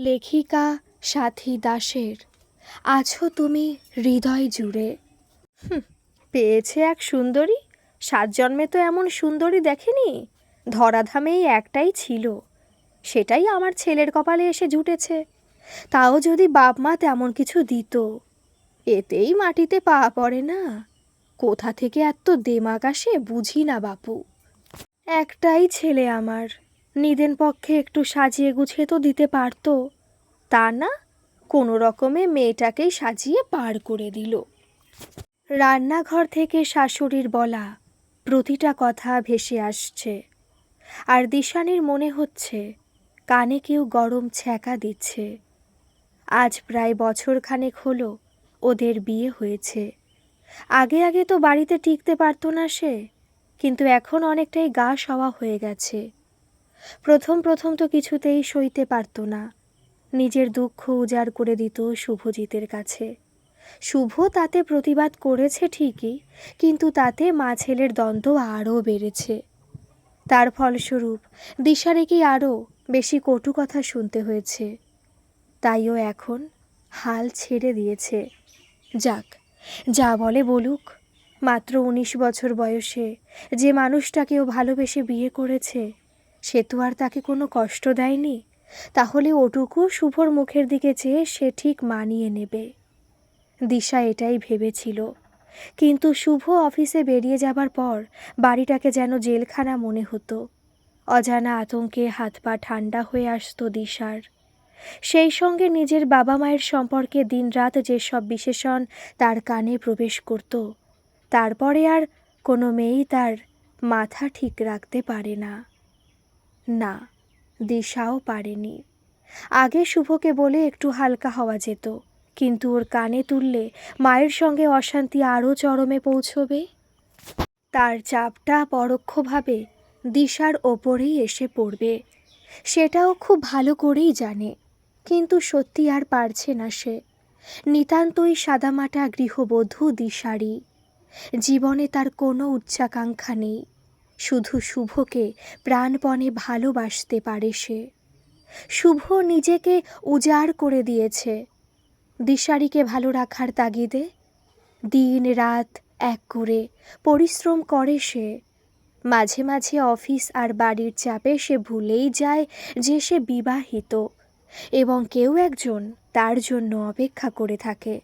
লেখিকা সাথী দাসের। আছো তুমি হৃদয় জুড়ে। পেয়েছে এক সুন্দরী? সাত জন্মে তো এমন সুন্দরী দেখেনি? ধরাধামেই একটাই ছিল। সেটাই আমার ছেলের কপালে এসে জুটেছে। তাও যদি বাপ মা তেমন কিছু দিত, এতেই মাটিতে পা পড়ে না। কোথা থেকে এত দেমাগ আসে বুঝি না বাপু। একটাই ছেলে আমার। নিদেন পক্ষে একটু সাজিয়ে গুছিয়ে তো দিতে পারতো। তা না, কোনো রকমে মেয়েটাকেই সাজিয়ে পার করে দিল। রান্নাঘর থেকে শাশুড়ির বলা প্রতিটা কথা ভেসে আসছে। আর দিশানির মনে হচ্ছে, কানে কেউ গরম ছ্যাঁকা দিচ্ছে। আজ প্রায় বছরখানেক হলো ওদের বিয়ে হয়েছে। আগে আগে তো বাড়িতে টিকতে পারতো না সে, কিন্তু এখন অনেকটাই গা সওয়া হয়ে গেছে। প্রথম প্রথম তো কিছুতেই সইতে পারতো না। নিজের দুঃখ উজাড় করে দিত শুভজিতের কাছে। শুভ তাতে প্রতিবাদ করেছে ঠিকই, কিন্তু তাতে মা ছেলের দ্বন্দ্ব আরও বেড়েছে। তার ফলস্বরূপ দিশারেকে আরও বেশি কটু কথা শুনতে হয়েছে। তাইও এখন হাল ছেড়ে দিয়েছে। যাক, যা বলে বলুক, মাত্র উনিশ বছর বয়সে যে মানুষটাকেও ভালোবেসে বিয়ে করেছে সে তো আর তাকে কোনো কষ্ট দেয়নি। তাহলে ওটুকু শুভর মুখের দিকে চেয়ে সে ঠিক মানিয়ে নেবে। দিশা এটাই ভেবেছিল। কিন্তু শুভ অফিসে বেরিয়ে যাবার পর বাড়িটাকে যেন জেলখানা মনে হতো। অজানা আতঙ্কে হাত পা ঠান্ডা হয়ে আসতো দিশার। সেই সঙ্গে নিজের বাবা মায়ের সম্পর্কে দিনরাত যেসব বিশেষণ তার কানে প্রবেশ করত, তারপরে আর কোনো মেয়েই তার মাথা ঠিক রাখতে পারে না। না, দিশাও পারেনি। আগে শুভকে বলে একটু হালকা হওয়া যেত, কিন্তু ওর কানে তুললে মায়ের সঙ্গে অশান্তি আরও চরমে পৌঁছবে। তার চাপটা পরোক্ষভাবে দিশার ওপরেই এসে পড়বে। সেটাও খুব ভালো করেই জানে, কিন্তু সত্যি আর পারছে না সে। নিতান্তই সাদামাটা গৃহবধূ দিশারি জীবনে তার কোনো উচ্চাকাঙ্ক্ষা নেই। শুধু শুভকে প্রাণপণে ভালোবাসতে পারে সে। শুভ নিজেকে উজাড় করে দিয়েছে। দিশারিকে ভালো রাখার তাগিদে দিন রাত এক করে পরিশ্রম করে সে। মাঝে মাঝে অফিস আর বাড়ির চাপে সে ভুলেই যায় যে সে বিবাহিত এবং কেউ একজন তার জন্য অপেক্ষা করে থাকে।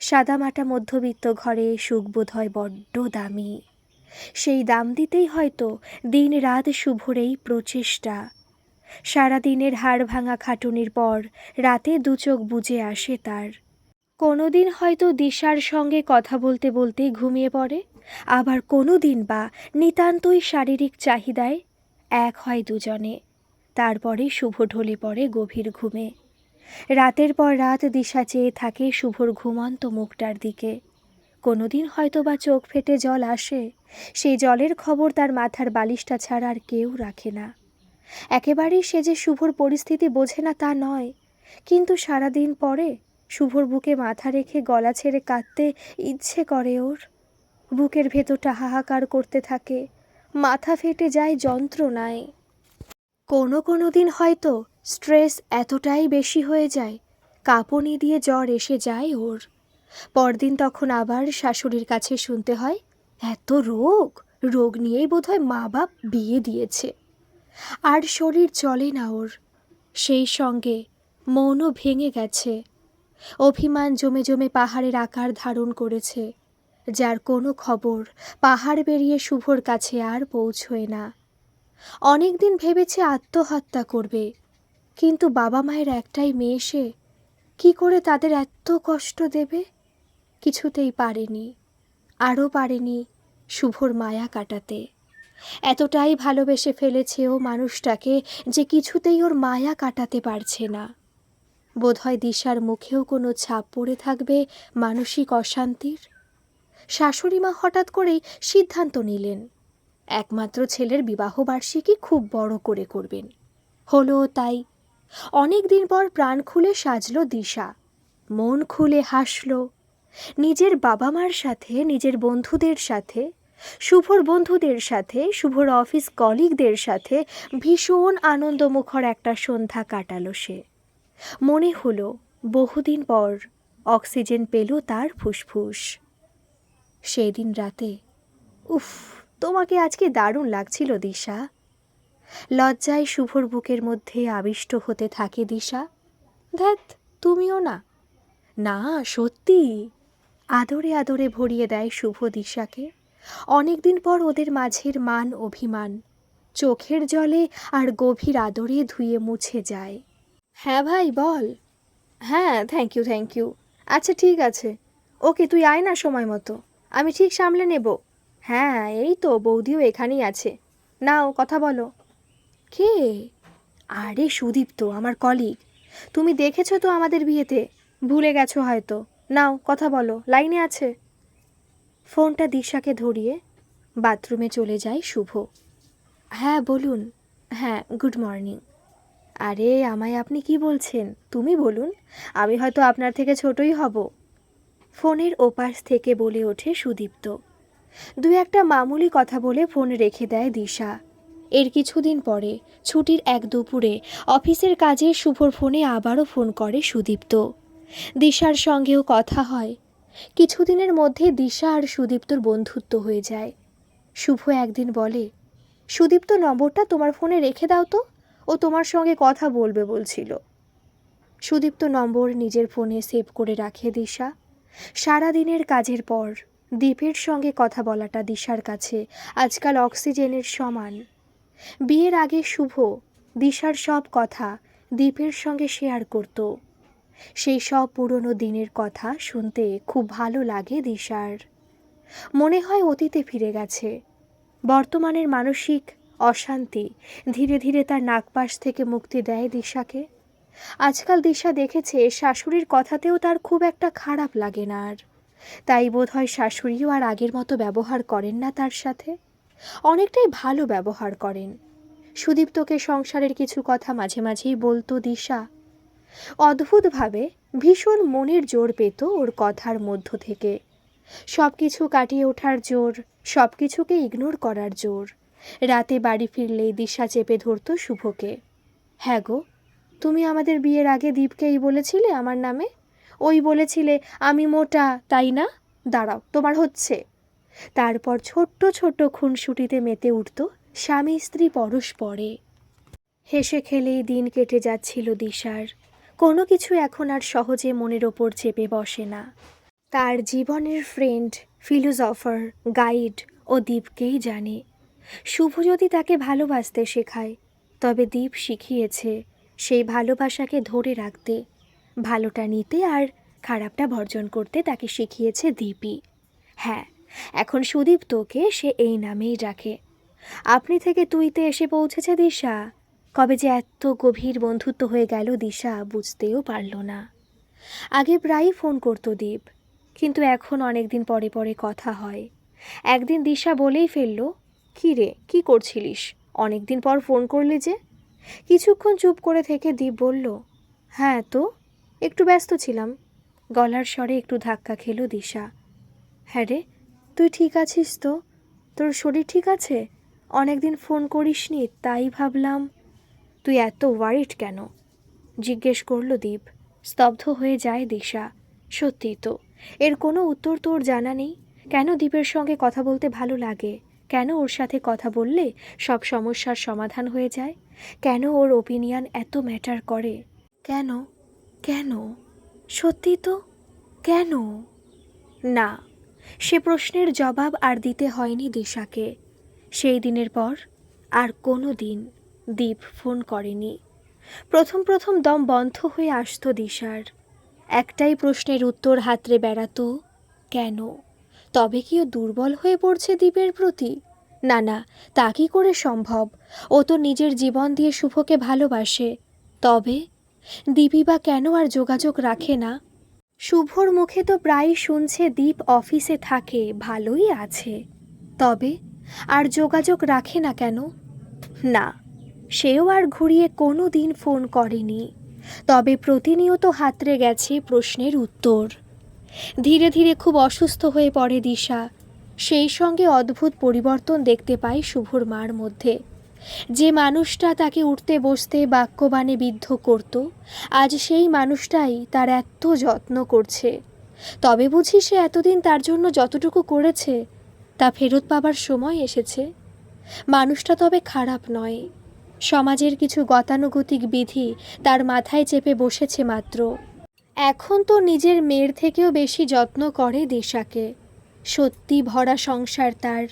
সাদামাটা মধ্যবিত্ত ঘরে সুখ বোধ হয় বড্ড দামি। সেই দাম দিতেই হয়তো দিন রাত শুভর এই প্রচেষ্টা। সারাদিনের হাড় ভাঙা খাটুনির পর রাতে দু চোখ বুজে আসে তার। কোনোদিন হয়তো দিশার সঙ্গে কথা বলতে বলতেই ঘুমিয়ে পড়ে, আবার কোনো দিন বা নিতান্তই শারীরিক চাহিদায় এক হয় দুজনে। তারপরে শুভ ঢলে পড়ে গভীর ঘুমে। রাতের পর রাত দিশা চেয়ে থাকে শুভর ঘুমন্ত মুখটার দিকে। কোনোদিন হয়তো বা চোখ ফেটে জল আসে। সেই জলের খবর তার মাথার বালিশটা ছাড়া আর কেউ রাখে না। একেবারেই সে যে শুভর পরিস্থিতি বোঝে না তা নয়। কিন্তু সারাদিন পরে শুভর বুকে মাথা রেখে গলা ছেড়ে কাঁদতে ইচ্ছে করে ওর। বুকের ভেতরটা হাহাকার করতে থাকে। মাথা ফেটে যায় যন্ত্রণায়। কোনো কোনো দিন হয়তো স্ট্রেস এতটাই বেশি হয়ে যায়, কাঁপুনি দিয়ে জ্বর এসে যায় ওর। পরদিন তখন আবার শাশুড়ির কাছে শুনতে হয়, এত রোগ রোগ নিয়েই বোধহয় মা বাপ বিয়ে দিয়েছে। আর শরীর চলে না ওর। সেই সঙ্গে মনও ভেঙে গেছে। অভিমান জমে জমে পাহাড়ের আকার ধারণ করেছে। যার কোনো খবর পাহাড় বেরিয়ে শুভর কাছে আর পৌঁছয় না। অনেক দিন ভেবেছে আত্মহত্যা করবে। কিন্তু বাবা মায়ের একটাই মেয়ে সে, কী করে তাদের এত কষ্ট দেবে? কিছুতেই পারেনি, আরও পারেনি শুভর মায়া কাটাতে। এতটাই ভালোবেসে ফেলেছে ও মানুষটাকে যে কিছুতেই ওর মায়া কাটাতে পারছে না। বোধহয় দিশার মুখেও কোনো ছাপ পড়ে থাকবে মানসিক অশান্তির। শাশুড়ি মা হঠাৎ করেই সিদ্ধান্ত নিলেন, একমাত্র ছেলের বিবাহবার্ষিকী খুব বড় করে করবেন। হলো তাই, অনেক দিন পর প্রাণ খুলে সাজল দিশা, মন খুলে হাসলো। নিজের বাবা মার সাথে, নিজের বন্ধুদের সাথে, শুভর বন্ধুদের সাথে, শুভর অফিস কলিগদের সাথে ভীষণ আনন্দমুখর একটা সন্ধ্যা কাটালো সে। মনে হলো বহুদিন পর অক্সিজেন পেল তার ফুসফুস। সেই দিন রাতে, উফ, তোমাকে আজকে দারুণ লাগছিল দিশা। লজ্জায় শুভর বুকের মধ্যে আবিষ্ট হতে থাকে দিশা। ধ্যাত তুমিও না। না, সত্যি। আদরে আদরে ভরিয়ে দেয় শুভ দিশাকে। অনেকদিন পর ওদের মাঝের মান অভিমান। চোখের জলে আর গভীর আদরে ধুয়ে মুছে যায়। হ্যাঁ ভাই, বল। হ্যাঁ থ্যাংক ইউ থ্যাংক ইউ আচ্ছা ঠিক আছে। ওকে, তুই আয় না সময় মতো। আমি ঠিক সামলে নেব। হ্যাঁ এই তো, বৌদিও এখানেই আছে। নাও, কথা বলো। কে? আরে সুদীপ্ত, আমার কলিগ তুমি দেখেছ তো আমাদের বিয়েতে? ভুলে গেছো হয়তো। নাও, কথা বলো, লাইনে আছে। ফোনটা দিশাকে ধরিয়ে বাথরুমে চলে যায় শুভ। হ্যাঁ বলুন। হ্যাঁ গুড মর্নিং। আরে, আমায় আপনি কি বলছেন? তুমি বলুন, আমি হয়তো আপনার থেকে ছোটই হব। ফোনের ওপাশ থেকে বলে ওঠে সুদীপ্ত। দু একটা মামুলি কথা বলে ফোন রেখে দেয় দিশা। এর কিছুদিন পরে, ছুটির এক দুপুরে, অফিসের কাজে শুভর ফোনে আবারও ফোন করে সুদীপ্ত। দিশার সঙ্গেও কথা হয়। কিছুদিনের মধ্যে দিশা আর সুদীপ্তর বন্ধুত্ব হয়ে যায়। শুভ একদিন বলে, সুদীপ্ত, নম্বরটা তোমার ফোনে রেখে দাও তো। ও তোমার সঙ্গে কথা বলবে, বলছিল। সুদীপ্ত নম্বর নিজের ফোনে সেভ করে রাখে দিশা। সারা দিনের কাজের পর দীপের সঙ্গে কথা বলাটা দিশার কাছে আজকাল অক্সিজেনের সমান। বিয়ের আগে শুভ দিশার সব কথা দীপের সঙ্গে শেয়ার করত। সেই সব পুরনো দিনের কথা শুনতে খুব ভালো লাগে দিশার। মনে হয় অতীতে ফিরে গেছে। বর্তমানের মানসিক অশান্তি ধীরে ধীরে তার নাকপাশ থেকে মুক্তি দেয় দিশাকে। আজকাল দিশা দেখেছে শাশুড়ির কথাতেও তার খুব একটা খারাপ লাগে না আর। তাই বোধহয় শাশুড়িও আর আগের মতো ব্যবহার করেন না তার সাথে। অনেকটাই ভালো ব্যবহার করেন। সুদীপ্তকে সংসারের কিছু কথা মাঝে মাঝেই বলতো দিশা অদ্ভুতভাবে ভীষণ মনের জোর পেত ওর কথার মধ্য থেকে। সব কিছু কাটিয়ে ওঠার জোর সব কিছুকে ইগনোর করার জোর। রাতে বাড়ি ফিরলেই দিশা চেপে ধরতো শুভকে। হ্যাঁ গো, তুমি আমাদের বিয়ের আগে দীপকেই বলেছিলে আমার নামে? ওই বলেছিলে, আমি মোটা, তাই না? দাঁড়াও, তোমার হচ্ছে। তারপর ছোট্ট ছোট্ট খুনসুটিতে মেতে উঠত স্বামী স্ত্রী পরস্পরে। হেসে খেলেই দিন কেটে যাচ্ছিল দিশার। কোনো কিছু এখন আর সহজে মনের ওপর চেপে বসে না। তার জীবনের ফ্রেন্ড ফিলোসফার গাইড ও দীপকেই জানে। শুভ যদি তাকে ভালোবাসতে শেখায়, তবে দীপ শিখিয়েছে সেই ভালোবাসাকে ধরে রাখতে। ভালোটা নিতে আর খারাপটা বর্জন করতে তাকে শিখিয়েছে দীপই। হ্যাঁ এখন সুদীপ তোকে সে এই নামেই ডাকে। আপনি থেকে তুইতে এসে পৌঁছেছে দিশা। কবে যে এত গভীর বন্ধুত্ব হয়ে গেল দিশা বুঝতেও পারল না। আগে প্রায়ই ফোন করতো দীপ, কিন্তু এখন অনেক দিন পরে পরে কথা হয়। একদিন দিশা বলেই ফেলল, কী রে, কী করছিলিস? অনেক দিন পর ফোন করলি যে? কিছুক্ষণ চুপ করে থেকে দীপ বলল হ্যাঁ তো, একটু ব্যস্ত ছিলাম। গলার স্বরে একটু ধাক্কা খেল দিশা। হ্যাঁ রে, তুই ঠিক আছিস তো? তোর শরীর ঠিক আছে? অনেকদিন ফোন করিসনি, তাই ভাবলাম তুই এত ওয়ারিড কেন? জিজ্ঞেস করল দীপ। স্তব্ধ হয়ে যায় দিশা। সত্যি তো, এর কোনো উত্তর তোর জানা নেই? কেন দীপের সঙ্গে কথা বলতে ভালো লাগে? কেন ওর সাথে কথা বললে সব সমস্যার সমাধান হয়ে যায়? কেন ওর ওপিনিয়ন এত ম্যাটার করে? কেন? কেন? সত্যি তো? কেন? না, সে প্রশ্নের জবাব আর দিতে হয়নি দিশাকে। সেই দিনের পর আর কোনো দিন। দীপ ফোন করেনি। প্রথম প্রথম দম বন্ধ হয়ে আসতো দিশার। একটাই প্রশ্নের উত্তর হাতরে বেড়াতো, কেন? তবে কি ও দুর্বল হয়ে পড়ছে দ্বীপের প্রতি? না না, তা কি করে সম্ভব? ও তো নিজের জীবন দিয়ে শুভকে ভালোবাসে। তবে? দীপই বা কেন আর যোগাযোগ রাখে না? শুভর মুখে তো প্রায়ই শুনছে দীপ অফিসে থাকে, ভালোই আছে। তবে? আর যোগাযোগ রাখে না কেন? না সেও আর ঘুরিয়ে কোনো দিন ফোন করেনি। তবে প্রতিনিয়ত হাতড়ে গেছে প্রশ্নের উত্তর। ধীরে ধীরে খুব অসুস্থ হয়ে পড়ে দিশা। সেই সঙ্গে অদ্ভুত পরিবর্তন দেখতে পায় শুভর মার মধ্যে। যে মানুষটা তাকে উঠতে বসতে বাক্যবাণে বিদ্ধ করত, আজ সেই মানুষটাই তার এত যত্ন করছে। তবে বুঝি সে এতদিন তার জন্য যতটুকু করেছে, তা ফেরত পাবার সময় এসেছে। মানুষটা তবে খারাপ নয়। সমাজের কিছু গতানুগতিক বিধি তার মাথায় চেপে বসেছে মাত্র। এখন তো নিজের মেয়ের থেকেও বেশি যত্ন করে দিশাকে। সত্যি ভরা সংসার তার।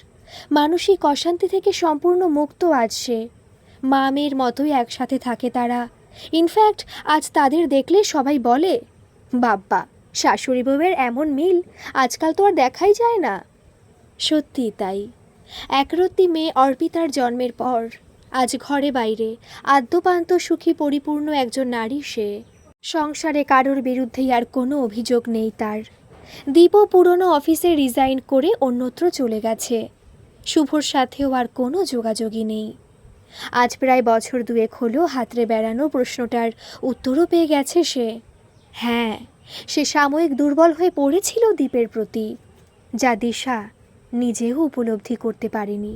মানসিক অশান্তি থেকে সম্পূর্ণ মুক্ত আজ সে। মা মেয়ের মতোই একসাথে থাকে তারা। ইনফ্যাক্ট আজ তাদের দেখলে সবাই বলে, বাব্বা, শাশুড়ি বউয়ের এমন মিল আজকাল তো আর দেখাই যায় না। সত্যি তাই। একরত্তি মেয়ে অর্পিতার জন্মের পর আজ ঘরে বাইরে। আদ্যপান্ত সুখী পরিপূর্ণ একজন নারী সে। সংসারে কারোর বিরুদ্ধেই আর কোনো অভিযোগ নেই তার। দীপও পুরনো অফিসে রিজাইন করে অন্যত্র চলে গেছে। শুভর সাথেও আর কোনো যোগাযোগই নেই। আজ প্রায় বছর দুয়েক হলো হাতরে বেড়ানো প্রশ্নটার উত্তরও পেয়ে গেছে সে। হ্যাঁ সে সাময়িক দুর্বল হয়ে পড়েছিল দ্বীপের প্রতি। যা দিশা নিজেও উপলব্ধি করতে পারেনি।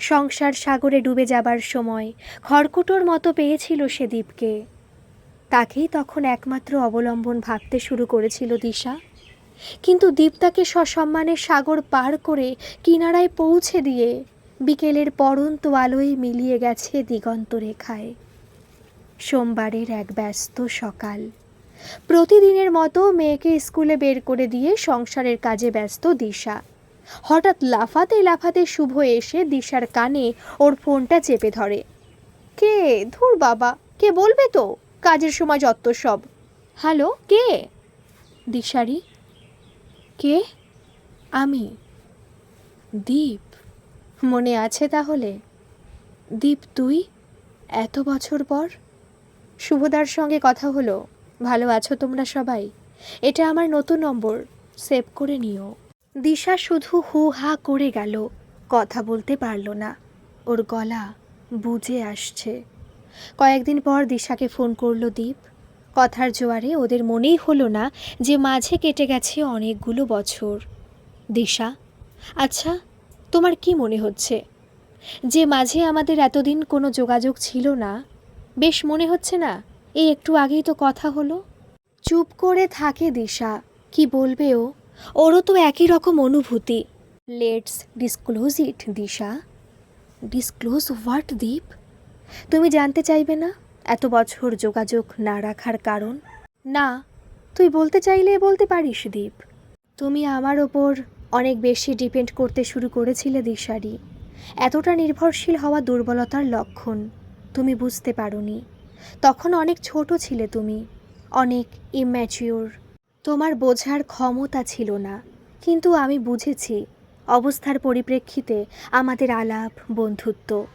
সংসার সাগরে ডুবে যাবার সময় খড়কুটোর মতো পেয়েছিল সে দ্বীপকে। তাকেই তখন একমাত্র অবলম্বন ভাবতে শুরু করেছিল দিশা। কিন্তু দ্বীপ তাকে সসম্মানে সাগর পার করে কিনারায় পৌঁছে দিয়ে বিকেলের পরন্ত আলোয় মিলিয়ে গেছে দিগন্ত রেখায়। সোমবারের এক ব্যস্ত সকাল। প্রতিদিনের মতো মেয়েকে স্কুলে বের করে দিয়ে সংসারের কাজে ব্যস্ত দিশা। হঠাৎ লাফাতে লাফাতে শুভ এসে দিশার কানে ওর ফোনটা চেপে ধরে। কে? ধুর বাবা কে বলবে তো? কাজের সময় যত সব। হ্যালো কে? দিশারি। কে? আমি। দীপ। মনে আছে তাহলে? দীপ তুই? এত বছর পর? শুভদার সঙ্গে কথা হলো। ভালো আছো তোমরা সবাই? এটা আমার নতুন নম্বর। সেভ করে নিও। দিশা শুধু হু হা করে গেল, কথা বলতে পারল না। ওর গলা বুঝে আসছে। কয়েকদিন পর দিশাকে ফোন করল দীপ। কথার জোয়ারে ওদের মনেই হলো না যে মাঝে কেটে গেছে অনেকগুলো বছর। দিশা আচ্ছা তোমার কি মনে হচ্ছে? যে মাঝে আমাদের এতদিন কোনো যোগাযোগ ছিল না, বেশ মনে হচ্ছে না এই একটু আগেই তো কথা হলো? চুপ করে থাকে দিশা, কি বলবে ও? ওরও তো একই রকম অনুভূতি। Let's disclose it Disha. Disclose what Deep তুমি জানতে চাইবে না এত বছর যোগাযোগ না রাখার কারণ? না, তুই বলতে চাইলে বলতে পারিস, দীপ। তুমি আমার ওপর অনেক বেশি ডিপেন্ড করতে শুরু করেছিলে, দিশারি। এতটা নির্ভরশীল হওয়া দুর্বলতার লক্ষণ, তুমি বুঝতে পারোনি। তখন অনেক ছোট ছিলে তুমি, অনেক ইম্যাচিওর তোমার বোঝার ক্ষমতা ছিল না। কিন্তু আমি বুঝেছি, অবস্থার পরিপ্রেক্ষিতে আমাদের আলাপ, বন্ধুত্ব।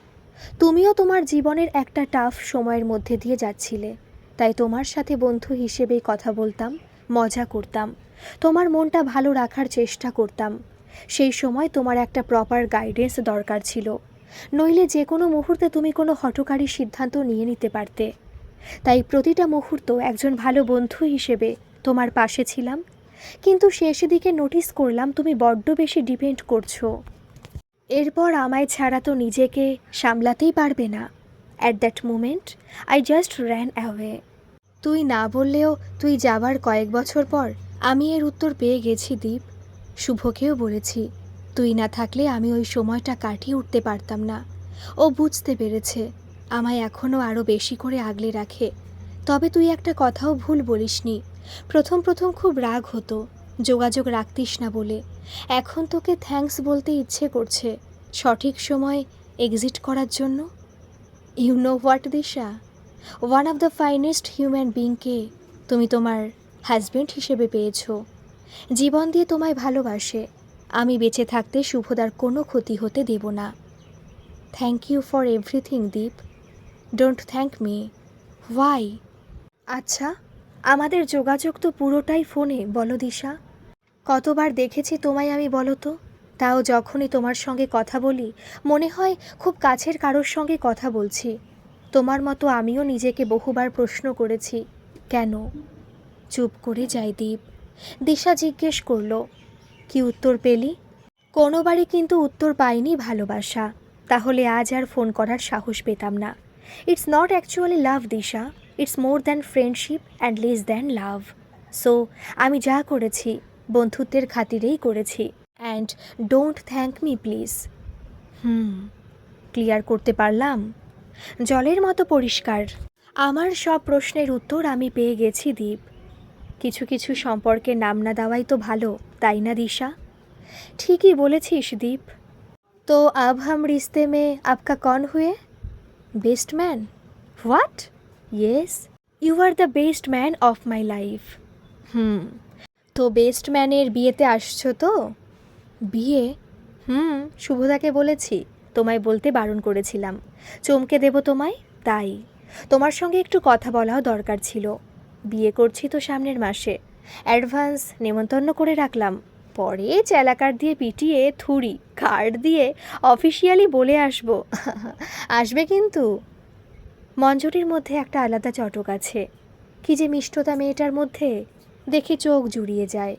তুমিও তোমার জীবনের একটা টাফ সময়ের মধ্যে দিয়ে যাচ্ছিলে। তাই তোমার সাথে বন্ধু হিসেবেই কথা বলতাম, মজা করতাম। তোমার মনটা ভালো রাখার চেষ্টা করতাম। সেই সময় তোমার একটা প্রপার গাইডেন্স দরকার ছিল। নইলে যে কোনো মুহূর্তে তুমি কোনো হঠকারী সিদ্ধান্ত নিয়ে নিতে পারতে। তাই প্রতিটা মুহূর্ত একজন ভালো বন্ধু হিসেবে তোমার পাশে ছিলাম। কিন্তু শেষ দিকে নোটিস করলাম তুমি বড্ড বেশি ডিপেন্ড করছ। এরপর আমায় ছাড়া তো নিজেকে সামলাতেই পারবে না। At that moment I just ran away তুই না বললেও তুই যাবার কয়েক বছর পর আমি এর উত্তর পেয়ে গেছি, দীপ। শুভকেও বলেছি, তুই না থাকলে আমি ওই সময়টা কাটিয়ে উঠতে পারতাম না। ও বুঝতে পেরেছে, আমায় এখনও আরও বেশি করে আগলে রাখে। তবে তুই একটা কথাও ভুল বলিসনি। প্রথম প্রথম খুব রাগ হতো, যোগাযোগ রাখতিস না বলে। এখন তোকে থ্যাঙ্কস বলতে ইচ্ছে করছে, সঠিক সময় এক্সিট করার জন্য? You know what Disha? One of the finest human বিংকে তুমি তোমার হাজব্যান্ড হিসেবে পেয়েছ। জীবন দিয়ে তোমায় ভালোবাসে, আমি বেঁচে থাকতে শুভদার কোনো ক্ষতি হতে দেব না। Thank you for everything Deep. Don't thank me why আচ্ছা আমাদের যোগাযোগ তো পুরোটাই ফোনে, বলো দিশা। কতবার দেখেছি তোমায় আমি, বলো তো। তাও যখনই তোমার সঙ্গে কথা বলি, মনে হয় খুব কাছের কারোর সঙ্গে কথা বলছি। তোমার মতো আমিও নিজেকে বহুবার প্রশ্ন করেছি, কেন? চুপ করে যাই দীপ। দিশা জিজ্ঞেস করল, কি উত্তর পেলি? কোনোবারই কিন্তু উত্তর পাইনি ভালোবাসা। তাহলে আজ আর ফোন করার সাহস পেতাম না। It's not actually love Disha. It's more than friendship and less than love so আমি যা করেছি, বন্ধুত্বের খাতিরেই করেছি। And don't thank me please hmm clear করতে পারলাম? জলের মতো পরিষ্কার। আমার সব প্রশ্নের উত্তর আমি পেয়ে গেছি, দীপ। কিছু কিছু সম্পর্কে নাম না দেওয়াই তো ভালো, তাই না, দিশা? ঠিকই বলেছিস, দীপ। তো আব হাম রিস্তে মে আপকা কন হুয়ে? Best man? What? Yes you are the best man of my life hmm তো বেস্ট ম্যানের বিয়েতে আসছো তো? বিয়ে? হুম শুভদাকে বলেছি তোমায় বলতে বারণ করেছিলাম। চমকে দেব তোমায়? তাই। তোমার সঙ্গে একটু কথা বলাও দরকার ছিল। বিয়ে করছি তো সামনের মাসে। অ্যাডভান্স নেমন্তন্ন করে রাখলাম। পরে চেলাকার দিয়ে পিটিয়ে থুড়ি কার্ড দিয়ে অফিসিয়ালি বলে আসব। আসবে কিন্তু। মঞ্জুরির মধ্যে একটা আলাদা চটক আছে। কি যে মিষ্টতা মেয়েটার মধ্যে। দেখে চোখ জুড়িয়ে যায়।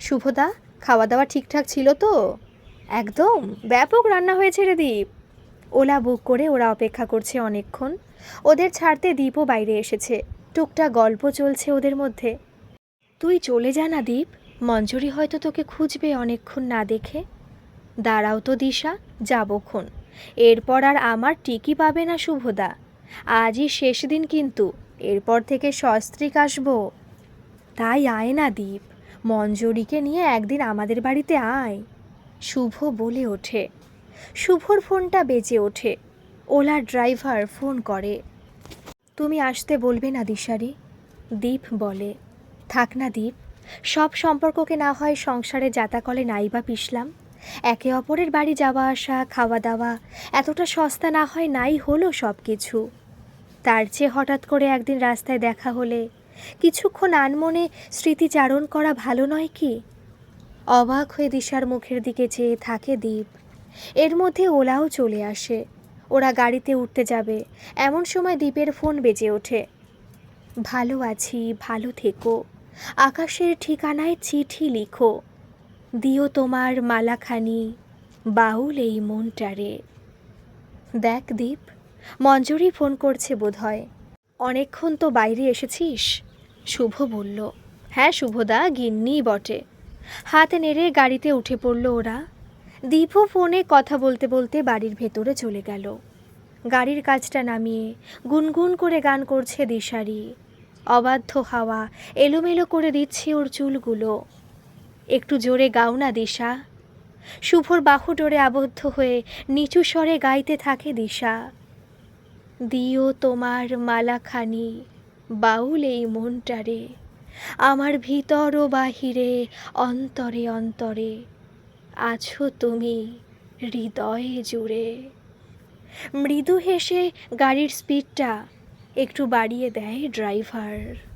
শুভদা খাওয়া দাওয়া ঠিকঠাক ছিল তো? একদম, ব্যাপক রান্না হয়েছে রে দীপ। ওলা বুক করে ওরা অপেক্ষা করছে অনেকক্ষণ। ওদের ছাড়তে দীপও বাইরে এসেছে। টুকটাক গল্প চলছে ওদের মধ্যে। তুই চলে যা না দীপ। মঞ্জুরি হয়তো তোকে খুঁজবে অনেকক্ষণ না দেখে। দাঁড়াও তো দিশা যাবক্ষণ এরপর আর আমার টিকি পাবে না শুভদা। আজই শেষ দিন কিন্তু, এরপর থেকে সস্ত্রিক আসব। তাই আয় না দীপ, মঞ্জুরিকে নিয়ে একদিন আমাদের বাড়িতে আয়। শুভ বলে ওঠে, শুভর ফোনটা বেজে ওঠে ওলার ড্রাইভার ফোন করে। তুমি আসতে বলবে না দিশারি? দীপ বলে, থাক না দীপ, সব সম্পর্ককে না হয় সংসারে জাতাকলে নাই বা পিষলাম একে অপরের বাড়ি যাওয়া আসা, খাওয়া দাওয়া, এতটা সস্তা না হয় নাই হলো সব কিছু তার চেয়ে হঠাৎ করে একদিন রাস্তায় দেখা হলে, কিছুক্ষণ আনমনে স্মৃতিচারণ করা ভালো নয় কি? অবাক হয়ে দিশার মুখের দিকে চেয়ে থাকে দ্বীপ এর মধ্যে ওলাও চলে আসে। ওরা গাড়িতে উঠতে যাবে। এমন সময় দ্বীপের ফোন বেজে ওঠে। ভালো আছি, ভালো থেকো। আকাশের ঠিকানায় চিঠি লিখো। দিও তোমার মালাখানি বাউল এই মনটারে। দেখ দীপ, মঞ্জুরি ফোন করছে বোধহয়। অনেকক্ষণ তো বাইরে এসেছিস? শুভ বলল। হ্যাঁ শুভদা, গিন্নি বটে। হাতে নেড়ে গাড়িতে উঠে পড়ল ওরা। দীপও ফোনে কথা বলতে বলতে বাড়ির ভেতরে চলে গেল। গাড়ির কাজটা নামিয়ে গুনগুন করে গান করছে দিশারি। অবাধ্য হাওয়া এলোমেলো করে দিচ্ছে ওর চুলগুলো। একটু জোরে গাও না দিশা। শুভর বাহু ডোরে আবদ্ধ হয়ে নিচু স্বরে গাইতে থাকে দিশা। দিও তোমার মালাখানি বাউল এই মনটারে, আমার ভিতর ও বাহিরে, অন্তরে অন্তরে, আছো তুমি হৃদয়ে জুড়ে। মৃদু হেসে গাড়ির স্পিডটা একটু বাড়িয়ে দেয় ড্রাইভার।